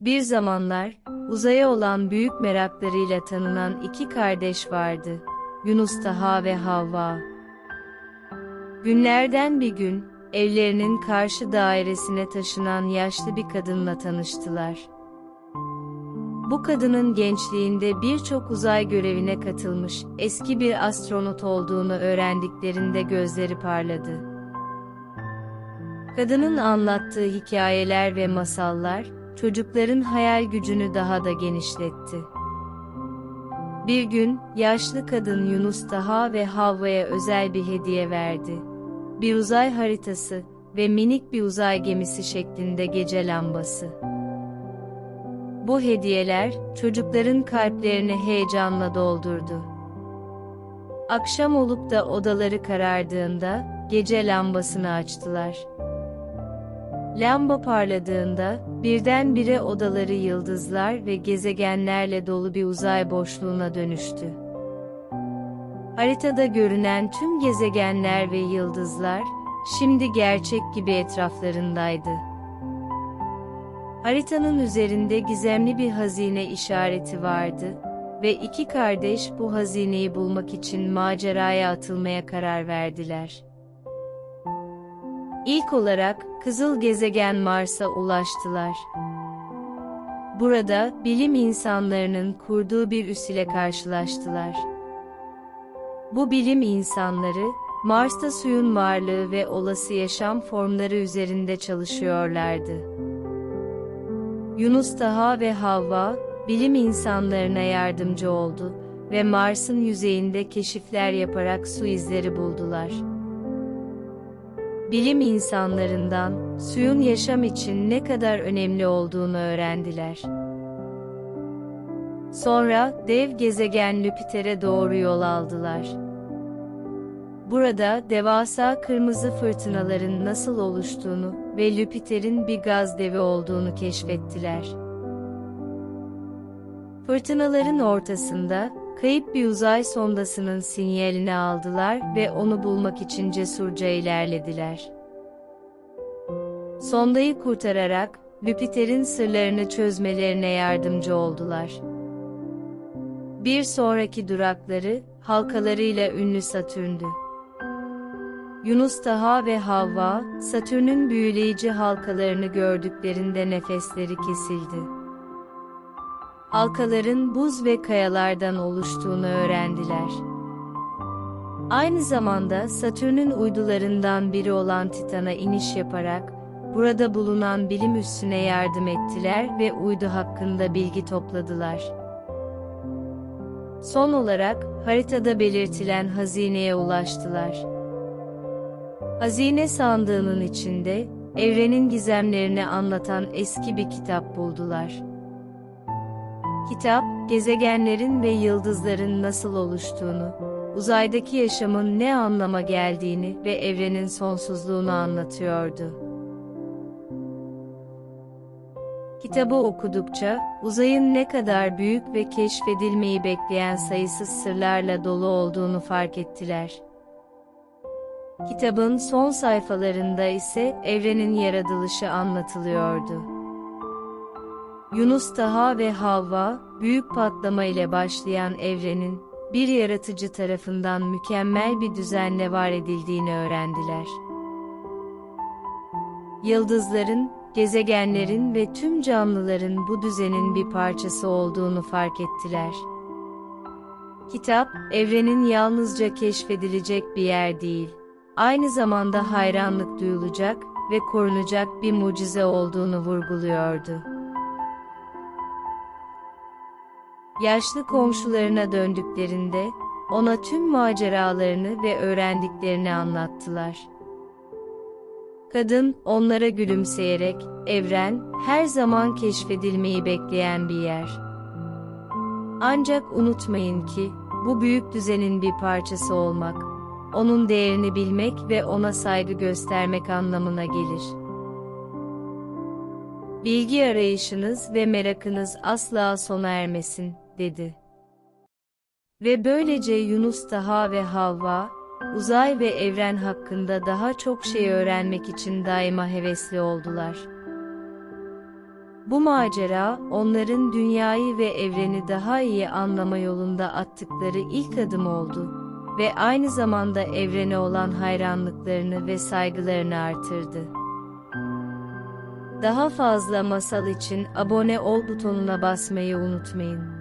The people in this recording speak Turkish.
Bir zamanlar, uzaya olan büyük meraklarıyla tanınan iki kardeş vardı. Yunus Taha ve Havva. Günlerden bir gün, evlerinin karşı dairesine taşınan yaşlı bir kadınla tanıştılar. Bu kadının gençliğinde birçok uzay görevine katılmış, eski bir astronot olduğunu öğrendiklerinde gözleri parladı. Kadının anlattığı hikayeler ve masallar, çocukların hayal gücünü daha da genişletti. Bir gün, yaşlı kadın Yunus Taha ve Havva'ya özel bir hediye verdi. Bir uzay haritası ve minik bir uzay gemisi şeklinde gece lambası. Bu hediyeler, çocukların kalplerini heyecanla doldurdu. Akşam olup da odaları karardığında, gece lambasını açtılar. Lamba parladığında, birdenbire odaları yıldızlar ve gezegenlerle dolu bir uzay boşluğuna dönüştü. Haritada görünen tüm gezegenler ve yıldızlar, şimdi gerçek gibi etraflarındaydı. Haritanın üzerinde gizemli bir hazine işareti vardı ve iki kardeş bu hazineyi bulmak için maceraya atılmaya karar verdiler. İlk olarak kızıl gezegen Mars'a ulaştılar. Burada bilim insanlarının kurduğu bir üs ile karşılaştılar. Bu bilim insanları Mars'ta suyun varlığı ve olası yaşam formları üzerinde çalışıyorlardı. Yunus Taha ve Havva bilim insanlarına yardımcı oldu ve Mars'ın yüzeyinde keşifler yaparak su izleri buldular bilim insanlarından suyun yaşam için ne kadar önemli olduğunu öğrendiler. Sonra dev gezegen Jüpiter'e doğru yol aldılar. Burada devasa kırmızı fırtınaların nasıl oluştuğunu ve Jüpiter'in bir gaz devi olduğunu keşfettiler. Fırtınaların ortasında kayıp bir uzay sondasının sinyalini aldılar ve onu bulmak için cesurca ilerlediler. Sondayı kurtararak Jüpiter'in sırlarını çözmelerine yardımcı oldular. Bir sonraki durakları, halkalarıyla ünlü Satürn'dü. Yunus Taha ve Havva, Satürn'ün büyüleyici halkalarını gördüklerinde nefesleri kesildi halkaların buz ve kayalardan oluştuğunu öğrendiler. Aynı zamanda Satürn'ün uydularından biri olan Titan'a iniş yaparak, burada bulunan bilim üssüne yardım ettiler ve uydu hakkında bilgi topladılar. Son olarak, haritada belirtilen hazineye ulaştılar. Hazine sandığının içinde, evrenin gizemlerini anlatan eski bir kitap buldular. Kitap, gezegenlerin ve yıldızların nasıl oluştuğunu, uzaydaki yaşamın ne anlama geldiğini ve evrenin sonsuzluğunu anlatıyordu. Kitabı okudukça, uzayın ne kadar büyük ve keşfedilmeyi bekleyen sayısız sırlarla dolu olduğunu fark ettiler. Kitabın son sayfalarında ise evrenin yaratılışı anlatılıyordu. Yunus Taha ve Havva, büyük patlama ile başlayan evrenin, bir yaratıcı tarafından mükemmel bir düzenle var edildiğini öğrendiler. Yıldızların, gezegenlerin ve tüm canlıların bu düzenin bir parçası olduğunu fark ettiler. Kitap, evrenin yalnızca keşfedilecek bir yer değil, aynı zamanda hayranlık duyulacak ve korunacak bir mucize olduğunu vurguluyordu. Yaşlı komşularına döndüklerinde, ona tüm maceralarını ve öğrendiklerini anlattılar. Kadın, onlara gülümseyerek, evren, her zaman keşfedilmeyi bekleyen bir yer. Ancak unutmayın ki, bu büyük düzenin bir parçası olmak, onun değerini bilmek ve ona saygı göstermek anlamına gelir. Bilgi arayışınız ve merakınız asla sona ermesin dedi. Ve böylece Yunus Taha ve Havva, uzay ve evren hakkında daha çok şey öğrenmek için daima hevesli oldular. Bu macera, onların dünyayı ve evreni daha iyi anlama yolunda attıkları ilk adım oldu ve aynı zamanda evrene olan hayranlıklarını ve saygılarını artırdı. Daha fazla masal için abone ol butonuna basmayı unutmayın.